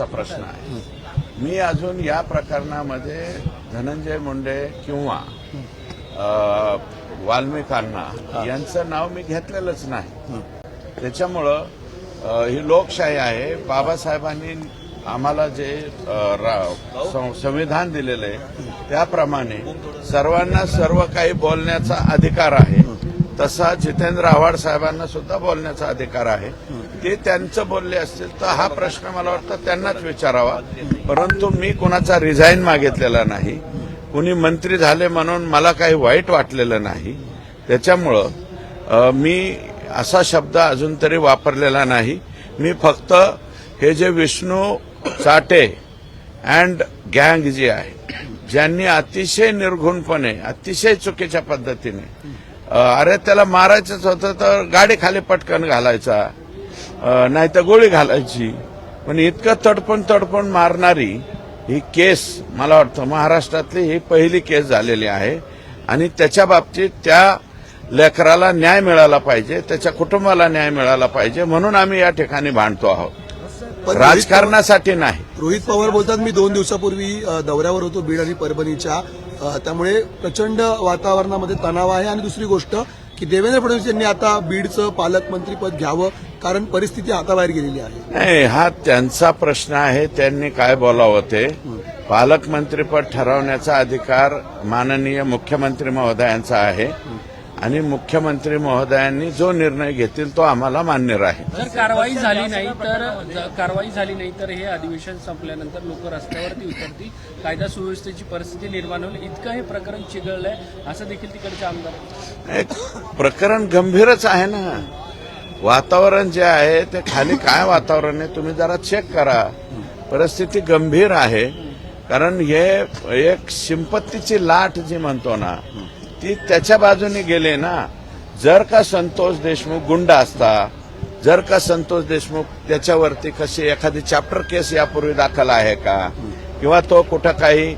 महत्त्वाचा प्रश्न आहे. मी अजून या प्रकरणामध्ये धनंजय मुंडे किंवा वाल्मिकांना यांचं नाव मी घेतलेलंच नाही. त्याच्यामुळं ही लोकशाही आहे. बाबासाहेबांनी आम्हाला जे संविधान दिलेलं आहे त्याप्रमाणे सर्वांना सर्व काही बोलण्याचा अधिकार आहे. तसा जितेंद्र आव्हाड साहेबांना सुद्धा बोलण्याचा अधिकार आहे. ते त्यांचं बोलले असतील तर हा प्रश्न मला वाटतं त्यांनाच विचारावा. परंतु मी कोणाचा रिझाईन मागितलेला नाही. कुणी मंत्री झाले म्हणून मला काही वाईट वाटलेलं नाही. त्याच्यामुळं मी असा शब्द अजून तरी वापरलेला नाही. मी फक्त हे जे विष्णू चाटे अँड गँग जी आहे ज्यांनी अतिशय निर्घुणपणे अतिशय चुकीच्या पद्धतीने अरे त्याला मारायचंच होतं तर गाडी खाली पटकन घालायचा. नाही तर गोळी घालायची. पण इतकं तडपण तडपण मारणारी ही केस मला वाटतं महाराष्ट्रातली ही पहिली केस झालेली आहे. आणि त्याच्या बाबतीत त्या लेकराला न्याय मिळाला पाहिजे त्याच्या कुटुंबाला न्याय मिळाला पाहिजे म्हणून आम्ही या ठिकाणी भांडतो आहोत. राजकारणासाठी नाही. रोहित पवार बोलतात मी दोन दिवसापूर्वी दौऱ्यावर होतो बीड आणि परभणीच्या. त्यामुळे प्रचंड वातावरणामध्ये तणाव आहे. आणि दुसरी गोष्ट की देवेंद्र फडणवीस यांनी आता बीडचं पालकमंत्रीपद घ्यावं कारण परिस्थिती हाताबाहेर गेलेली आहे. नाही हा त्यांचा प्रश्न आहे. त्यांनी काय बोलावं ते? पालकमंत्रीपद ठरवण्याचा अधिकार माननीय मुख्यमंत्री महोदयांचा आहे. आणि मुख्यमंत्री महोदयांनी जो निर्णय घेतील तो आम्हाला मान्य राहील. जर कारवाई झाली नाही तर कारवाई झाली नाही तर हे अधिवेशन संपल्यानंतर लोक रस्त्यावरती उतरतील. कायदा सुव्यवस्थेची परिस्थिती निर्माण होईल. इतकं हे प्रकरण चिघळलंय असं देखील तिकडचे आमदार एक प्रकरण गंभीरच आहे ना. वातावरण जे आहे ते खाली काय वातावरण आहे तुम्ही जरा चेक करा. परिस्थिती गंभीर आहे. कारण हे एक संपत्तीची लाट जी म्हणतो ना ती त्याच्या बाजूने गेले ना जर का संतोष देशमुख गुंड असता जर का संतोष देशमुख त्याच्यावरती कशी एखादी चॅप्टर केस यापूर्वी दाखल आहे का? किंवा तो कुठं काही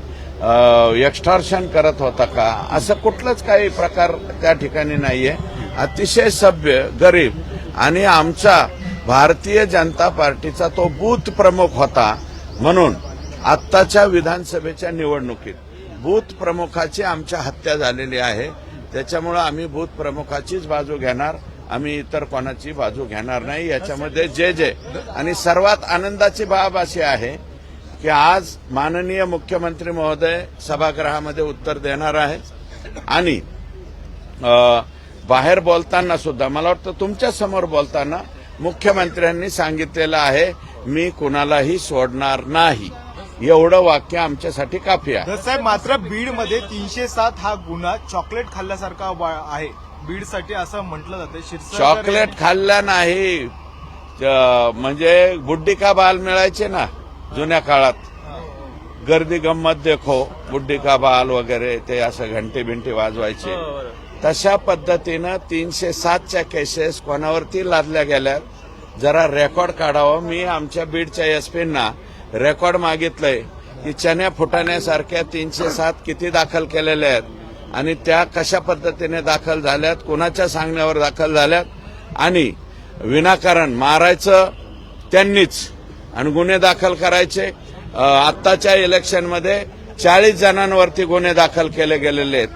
एक्स्टॉर्शन करत होता का? असं कुठलंच काही प्रकार त्या ठिकाणी नाहीये. अतिशय सभ्य गरीब आणि आमचा भारतीय जनता पार्टीचा तो बूथ प्रमुख होता म्हणून आत्ताच्या विधानसभेच्या निवडणुकीत. बूथ प्रमुखाची आमच्या हत्या झालेली आहे. त्याच्यामुळं आम्ही बूथ प्रमुखाचीच बाजू घेणार. आम्ही इतर कोणाची बाजू घेणार नाही. याच्यामध्ये जे जे. आणि सर्वात आनंदाची बाब अशी आहे की आज माननीय मुख्यमंत्री महोदय सभागृहामध्ये उत्तर देणार आहे. आणि बाहेर बोलताना सुद्धा मला वाटतं तुमच्यासमोर बोलताना मुख्यमंत्र्यांनी सांगितलेलं आहे मी कुणालाही सोडणार नाही. एवढं वाक्य आमच्यासाठी काफी आहे. साहेब मात्र बीडमध्ये तीनशे सात हा गुन्हा चॉकलेट खाल्ल्यासारखा आहे. बीडसाठी असं म्हटलं जातं. चॉकलेट खाल्ल्या नाही. म्हणजे बुड्डी का बाल मिळायचे ना जुन्या काळात? गर्दी गंमत देखो बुड्डी का बाल वगैरे ते असं घंटे बिंटे वाजवायचे. तशा पद्धतीनं तीनशे सातच्या केसेस कोणावरती लादल्या गेल्या जरा रेकॉर्ड काढावं. मी आमच्या बीडच्या एसपींना रेकॉर्ड मागितलंय. की चण्या फुटाण्यासारख्या तीनशे सात किती दाखल केलेल्या आहेत? आणि त्या कशा पद्धतीने दाखल झाल्यात? कोणाच्या सांगण्यावर दाखल झाल्यात? आणि विनाकारण मारायचं त्यांनीच. आणि गुन्हे दाखल करायचे. आत्ताच्या इलेक्शनमध्ये चाळीस जणांवरती गुन्हे दाखल केले गेलेले आहेत.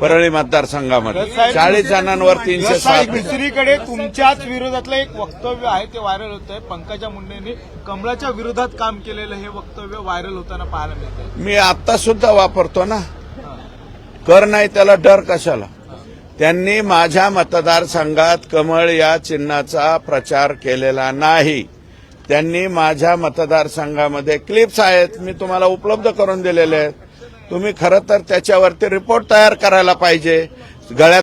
परळी मतदारसंघामध्ये. चाळीस जणांवर तीनशे सात दुसरीकडे तुमच्याच विरोधातलं एक वक्तव्य आहे ते व्हायरल होत आहे पंकजा मुंडेंनी कमळाच्या विरोधात काम केलेलं हे वक्तव्य व्हायरल होताना पाहायला मिळतंय. मी आता सुद्धा वापरतो ना. कर नाही त्याला डर कशाला? त्यांनी माझ्या मतदारसंघात कमळ या चिन्हाचा प्रचार केलेला नाही. त्यांनी माझ्या मतदारसंघामध्ये क्लिप्स आहेत मी तुम्हाला उपलब्ध करून दिलेले आहेत. तुम्ही खरं तर त्याच्यावरती रिपोर्ट तयार करायला पाहिजे. गळ्यात